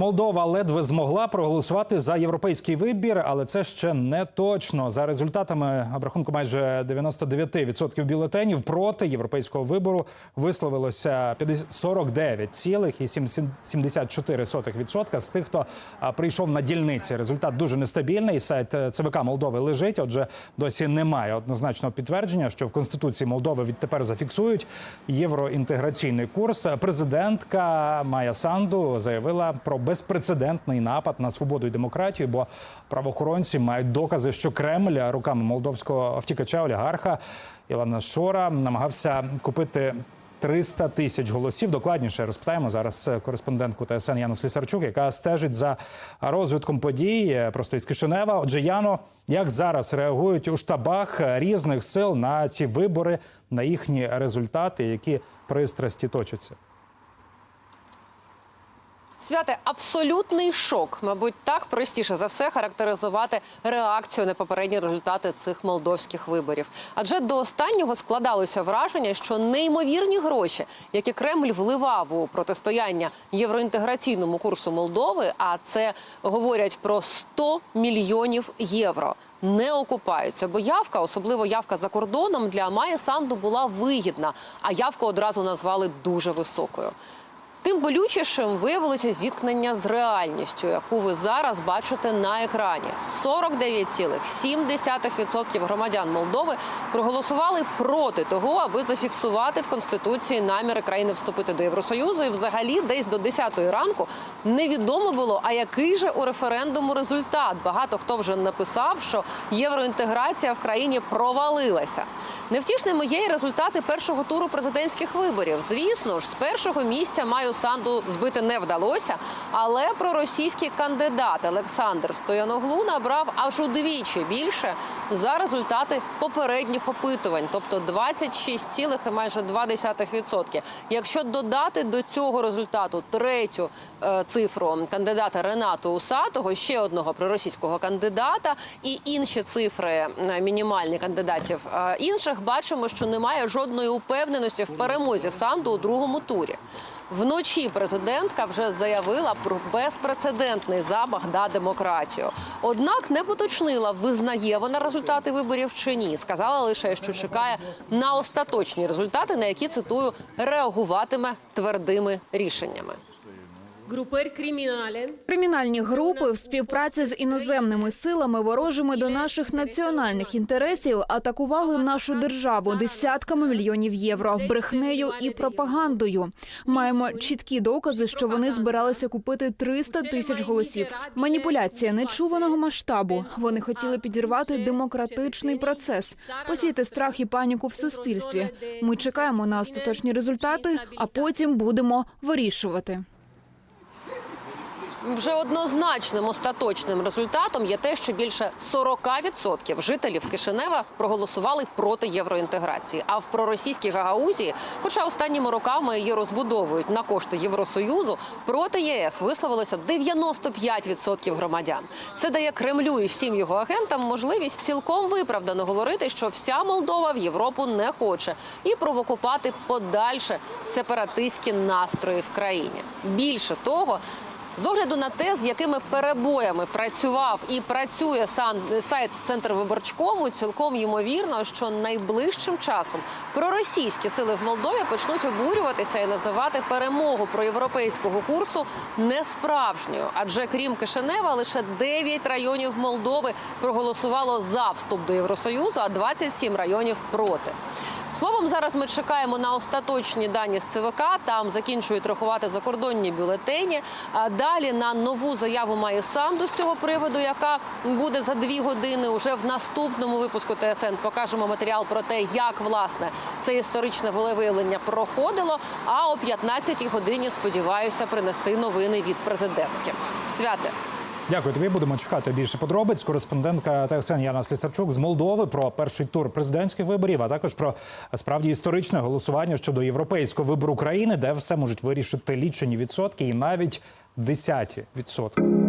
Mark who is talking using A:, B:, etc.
A: Молдова ледве змогла проголосувати за європейський вибір, але це ще не точно. За результатами обрахунку майже 99% бюлетенів проти європейського вибору висловилося 49,74% з тих, хто прийшов на дільниці. Результат дуже нестабільний. Сайт е, ЦВК Молдови лежить. Отже, досі немає однозначного підтвердження, що в конституції Молдови відтепер зафіксують євроінтеграційний курс. Президентка Майя Санду заявила про безпрецедентний напад на свободу і демократію, бо правоохоронці мають докази, що Кремль руками молдовського втікача олігарха Ілана Шора намагався купити. 300 тисяч голосів. Докладніше розпитаємо зараз кореспондентку ТСН Яну Слісарчук, яка стежить за розвитком подій просто із Кишинева. Отже, Яно, як зараз реагують у штабах різних сил на ці вибори, на їхні результати, які пристрасті точаться?
B: Святе абсолютний шок. Мабуть, так простіше за все характеризувати реакцію на попередні результати цих молдовських виборів. Адже до останнього складалося враження, що неймовірні гроші, які Кремль вливав у протистояння євроінтеграційному курсу Молдови, а це говорять про 100 мільйонів євро. Не окупаються, бо явка, особливо явка за кордоном, для Майя Санду була вигідна, а явку одразу назвали дуже високою. Тим болючішим виявилося зіткнення з реальністю, яку ви зараз бачите на екрані. 49,7% громадян Молдови проголосували проти того, аби зафіксувати в конституції наміри країни вступити до Євросоюзу. І взагалі, десь до 10-ї ранку невідомо було, а який же у референдуму результат. Багато хто вже написав, що євроінтеграція в країні провалилася. Невтішними є й результати першого туру президентських виборів. Звісно ж, з першого місця Маю Санду збити не вдалося, але проросійський кандидат Олександр Стояноглу набрав аж удвічі більше за результати попередніх опитувань, тобто 26, і майже 2%. Якщо додати до цього результату третю е, цифру кандидата Ренату Усатого, ще одного проросійського кандидата, і інші цифри е, мінімальні кандидатів е, інших, бачимо, що немає жодної упевненості в перемозі Санду у другому турі. Вночі президентка вже заявила про безпрецедентний замах на демократію. Однак не поточнила, визнає вона результати виборів чи ні. Сказала лише, що чекає на остаточні результати, на які цитую реагуватиме твердими рішеннями.
C: Кримінальні групи в співпраці з іноземними силами, ворожими до наших національних інтересів, атакували нашу державу десятками мільйонів євро, брехнею і пропагандою. Маємо чіткі докази, що вони збиралися купити 300 тисяч голосів. Маніпуляція нечуваного масштабу. Вони хотіли підірвати демократичний процес, посіяти страх і паніку в суспільстві. Ми чекаємо на остаточні результати, а потім будемо вирішувати.
B: Вже однозначним остаточним результатом є те, що більше 40% жителів Кишинева проголосували проти євроінтеграції. А в проросійській Гагаузії, хоча останніми роками її розбудовують на кошти Євросоюзу, проти ЄС висловилося 95% громадян. Це дає Кремлю і всім його агентам можливість цілком виправдано говорити, що вся Молдова в Європу не хоче і провокувати подальше сепаратистські настрої в країні. Більше того. З огляду на те, з якими перебоями працював і працює сан сайт Центр виборчкому, цілком ймовірно, що найближчим часом проросійські сили в Молдові почнуть обурюватися і називати перемогу проєвропейського курсу несправжньою. Адже крім Кишинева, лише 9 районів Молдови проголосувало за вступ до Євросоюзу, а 27 районів проти. Словом, зараз ми чекаємо на остаточні дані з ЦВК. Там закінчують рахувати закордонні бюлетені. А далі на нову заяву має Санду з цього приводу, яка буде за дві години. Уже в наступному випуску ТСН покажемо матеріал про те, як власне це історичне волевиявлення проходило. А о 15-й годині сподіваюся принести новини від президентки. Святе.
A: Дякую тобі. Будемо чекати більше подробиць. Кореспондентка ТСН Яна Слісарчук з Молдови про перший тур президентських виборів, а також про справді історичне голосування щодо європейського вибору країни, де все можуть вирішити лічені відсотки і навіть десяті відсотки.